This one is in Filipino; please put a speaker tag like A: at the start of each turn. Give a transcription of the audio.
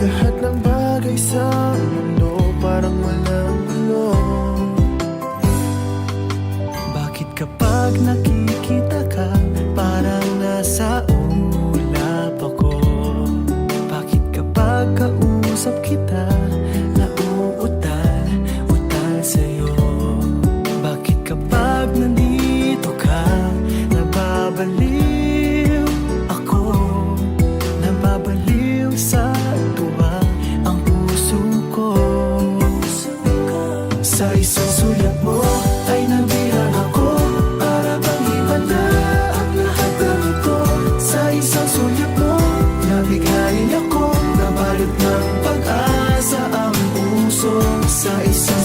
A: Lahat ng bagay sa mundo parang walang gulo.
B: Bakit kapag nakikita bagay sa sulat mo Ay nabihan ako. Para bang iba na ang lahat ng ito. Sa isang sulat mo Nabiglayin ako. Nabalot ng pag-asa ang puso. Sa isang